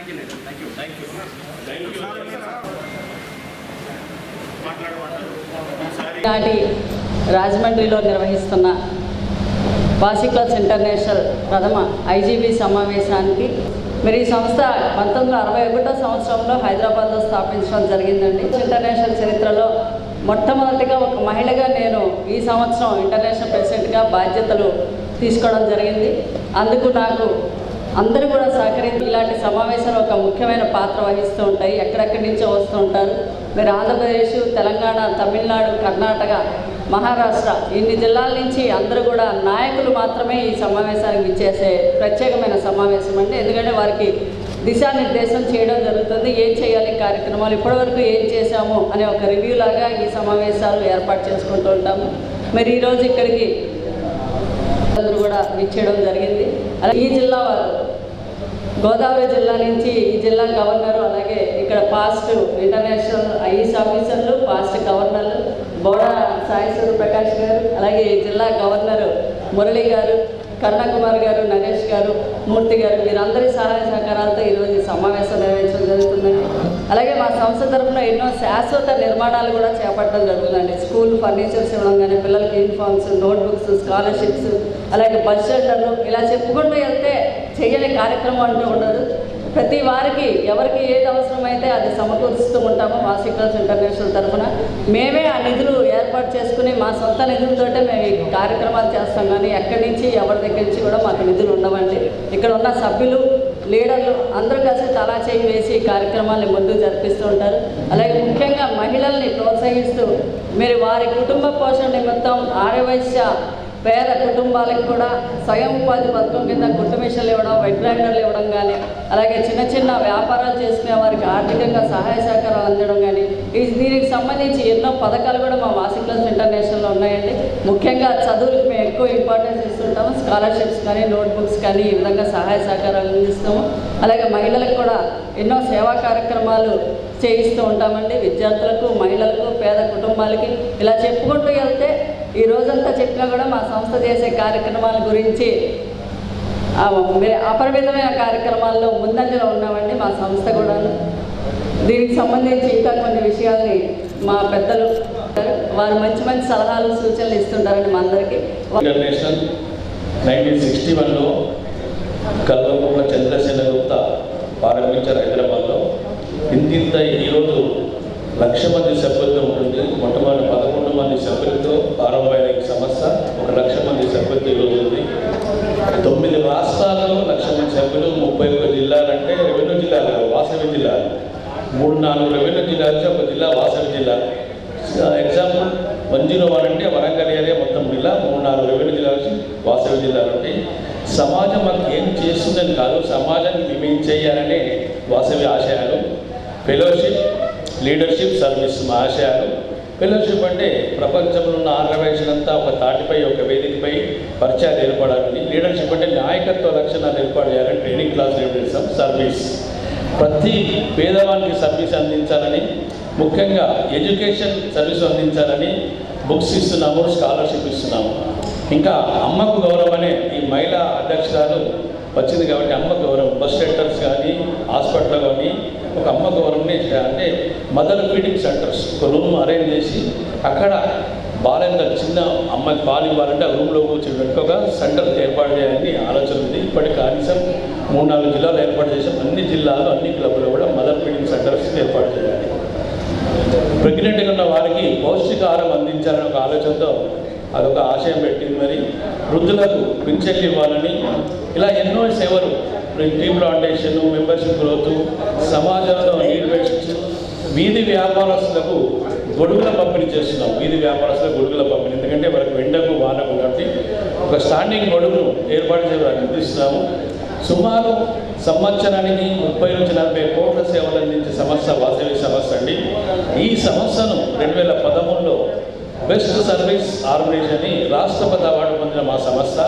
Thank you thank you thank you thank you thank you మాట్లాడమంటారు. ఈసారి నాటి రాజమండ్రిలో నిర్వహిస్తున్న వాసిక్లాస్ ఇంటర్నేషనల్ ప్రథమ ఐజీబీ సమావేశానికి మరి ఈ సంస్థ పంతొమ్మిది వందల అరవై ఒకటో సంవత్సరంలో హైదరాబాద్లో స్థాపించడం జరిగిందండి. ఇంటర్నేషనల్ చరిత్రలో మొట్టమొదటిగా ఒక మహిళగా నేను ఈ సంవత్సరం ఇంటర్నేషనల్ ప్రెసిడెంట్గా బాధ్యతలు తీసుకోవడం జరిగింది. అందుకు నాకు అందరూ కూడా సహకరించి ఇలాంటి సమావేశాలు ఒక ముఖ్యమైన పాత్ర వహిస్తూ ఉంటాయి. ఎక్కడెక్కడి నుంచో వస్తూ ఉంటారు. మీరు ఆంధ్రప్రదేశ్ తెలంగాణ తమిళనాడు కర్ణాటక మహారాష్ట్ర ఇన్ని జిల్లాల నుంచి అందరూ కూడా నాయకులు మాత్రమే ఈ సమావేశానికి ఇచ్చేసే ప్రత్యేకమైన సమావేశం అండి. ఎందుకంటే వారికి దిశానిర్దేశం చేయడం జరుగుతుంది. ఏం చేయాలి కార్యక్రమాలు ఇప్పటివరకు ఏం చేశాము అనే ఒక రివ్యూ లాగా ఈ సమావేశాలు ఏర్పాటు చేసుకుంటూ ఉంటాము. మరి ఈరోజు ఇక్కడికి అందరూ కూడా ఇచ్చేయడం జరిగింది. అలాగే ఈ జిల్లా వారు గోదావరి జిల్లా నుంచి ఈ జిల్లా గవర్నరు అలాగే ఇక్కడ పాస్ట్ ఇంటర్నేషనల్ ఐఎస్ ఆఫీసర్లు పాస్ట్ గవర్నర్లు బోడా సాయి ప్రకాష్ గారు అలాగే ఈ జిల్లా గవర్నరు మురళి గారు కరుణకుమార్ గారు నరేష్ గారు మూర్తి గారు వీరందరి సహాయ సహకారాలతో ఈరోజు సమావేశం నిర్వహించడం జరుగుతుందండి. అలాగే మా సంస్థ తరఫున ఎన్నో శాశ్వత నిర్మాణాలు కూడా చేపట్టడం జరుగుతుందండి. స్కూల్ ఫర్నిచర్స్ ఇవ్వడం కానీ పిల్లలకి యూనిఫామ్స్ నోట్బుక్స్ స్కాలర్షిప్స్ అలాగే బస్ షెల్టర్లు ఇలా చెప్పుకుంటూ వెళ్తే చేయని కార్యక్రమం అంటూ ఉండదు. ప్రతి వారికి ఎవరికి ఏది అవసరమైతే అది సమకూరుస్తూ ఉంటాము వాసికల్స్ ఇంటర్నేషనల్ తరఫున. మేమే ఆ నిధులు ఏర్పాటు చేసుకుని మా సొంత నిధులతోటే మేము ఈ కార్యక్రమాలు చేస్తాం కానీ ఎక్కడి నుంచి ఎవరి దగ్గర నుంచి కూడా మాకు నిధులు ఉండవండి. ఇక్కడ ఉన్న సభ్యులు లీడర్లు అందరూ కలిసి తలా చేయి వేసి ఈ కార్యక్రమాన్ని ముందుకు జరిపిస్తూ ఉంటారు. అలాగే ముఖ్యంగా మహిళల్ని ప్రోత్సహిస్తూ మీరు వారి కుటుంబ పోషణ నిమిత్తం ఆడవైశ్య పేద కుటుంబాలకు కూడా స్వయం ఉపాధి పథకం కింద కుట్టు మిషన్లు ఇవ్వడం వెట్ ఇవ్వడం కానీ అలాగే చిన్న చిన్న వ్యాపారాలు చేసుకునే వారికి ఆర్థికంగా సహాయ సహకారాలు అందడం కానీ ఈ దీనికి సంబంధించి ఎన్నో పథకాలు కూడా మా మాసిక్ క్లాస్ ఇంటర్నేషనల్లో ఉన్నాయండి. ముఖ్యంగా చదువులకు మేము ఎక్కువ ఇంపార్టెన్స్ ఇస్తుంటాము. స్కాలర్షిప్స్ కానీ నోట్బుక్స్ కానీ ఈ విధంగా సహాయ సహకారాలు అందిస్తాము. అలాగే మహిళలకు కూడా ఎన్నో సేవా కార్యక్రమాలు చేయిస్తూ ఉంటామండి. విద్యార్థులకు మహిళలకు పేద కుటుంబాలకి ఇలా చెప్పుకుంటూ వెళ్తే ఈ రోజంతా చెప్పినా కూడా మా సంస్థ చేసే కార్యక్రమాల గురించి అపరిమితమైన కార్యక్రమాల్లో ముందంజలో ఉన్నామండి మా సంస్థ కూడా దీనికి సంబంధించి ఇంకా కొన్ని విషయాల్ని మా పెద్దలు వారు మంచి మంచి సలహాలు సూచనలు ఇస్తుంటారండి మా అందరికీ. నైన్టీన్ సిక్స్టీ వన్లో కల్వకుంట్ల చంద్రశేఖర గుప్త ప్రారంభించారు హైదరాబాద్లో. ఇంతింత ఈరోజు లక్ష మంది సభ్యులతో ఉంటుంది మొట్టమొదటి పదకొండు మంది సభ్యులతో ప్రారంభమైన ఈ సంస్థ ఒక లక్ష మంది సభ్యులతో ఈరోజు ఉంది తొమ్మిది రాష్ట్రాల్లో లక్ష మంది సభ్యులు ముప్పై ఒక జిల్లాలంటే రెవెన్యూ జిల్లాలు కాదు, వాసవి జిల్లాలు మూడు నాలుగు రెవెన్యూ జిల్లాలు ఒక జిల్లా వాసవి జిల్లా. ఎగ్జాంపుల్ వన్ జీరో వన్ అంటే వరంగల్ ఏరియా మొత్తం జిల్లా మూడు నాలుగు రెవెన్యూ జిల్లా వచ్చి వాసవి జిల్లాలు ఉంటాయి. సమాజం మనకి ఏం చేస్తుందని కాదు సమాజానికి మేము చేయాలనే వాసవి ఆశయాలు. ఫెలోషిప్ లీడర్షిప్ సర్వీస్ మా ఆశయాలు. ఫెలోషిప్ అంటే ప్రపంచంలో ఉన్న ఆర్గనైజేషన్ ఒక తాటిపై ఒక వేదికపై పరిచయాలు ఏర్పడాలని. లీడర్షిప్ అంటే నాయకత్వ లక్షణాలు ఏర్పాటు చేయాలని ట్రైనింగ్ క్లాస్ ఏర్పడిస్తాం సర్వీస్ ప్రతి పేదవానికి సర్వీస్ అందించాలని ముఖ్యంగా ఎడ్యుకేషన్ సర్వీస్ అందించాలని బుక్స్ ఇస్తున్నాము స్కాలర్షిప్ ఇస్తున్నాము. ఇంకా అమ్మకు గౌరవం అనే ఈ మహిళా అధ్యక్షురాలు వచ్చింది కాబట్టి అమ్మ గౌరవం బస్ సెంటర్స్ కానీ హాస్పిటల్ కానీ ఒక అమ్మ గౌరవంని అంటే మదర్ ఫీడింగ్ సెంటర్స్ ఒక రూమ్ అరేంజ్ చేసి అక్కడ బాలంగా చిన్న అమ్మాయికి పాలు ఇవ్వాలంటే ఆ రూమ్లో కూర్చోబెట్టి ఒక సెంటర్ ఏర్పాటు చేయాలని ఆలోచన ఉంది. ఇప్పటికి కనీసం మూడు నాలుగు జిల్లాలు ఏర్పాటు చేసాం అన్ని జిల్లాలు అన్ని క్లబ్లో కూడా మదర్ ఫీడింగ్ సెంటర్స్ ఏర్పాటు చేయాలి. ప్రెగ్నెంట్గా ఉన్న వారికి పౌష్టికాహారం అందించాలని ఒక ఆలోచనతో అదొక ఆశయం పెట్టింది మరి. వృద్ధులకు పింఛన్లు ఇవ్వాలని ఇలా ఎన్నో సేవలు టీ ప్లాంటేషన్ మెంబర్షిప్ గ్రోత్ సమాజంలో నీడ్ వీధి వ్యాపారస్తులకు గొడుగుల పంపిణీ చేస్తున్నాం వీధి వ్యాపారస్తులు గొడుగుల పంపిణీ. ఎందుకంటే మనకు వెండకు వానకు కాబట్టి ఒక స్టాండింగ్ గొడుగును ఏర్పాటు చేయడానికి అందిస్తున్నాము సుమారు సంవత్సరానికి ముప్పై నుంచి నలభై కోట్ల సేవలు అందించే సమస్య వాసవి సమస్య అండి. ఈ సమస్యను రెండు వేల పదమూడులో బెస్ట్ సర్వీస్ ఆర్గనైజేషన్ అని రాష్ట్రపతి అవార్డు పొందిన మా సంస్థ.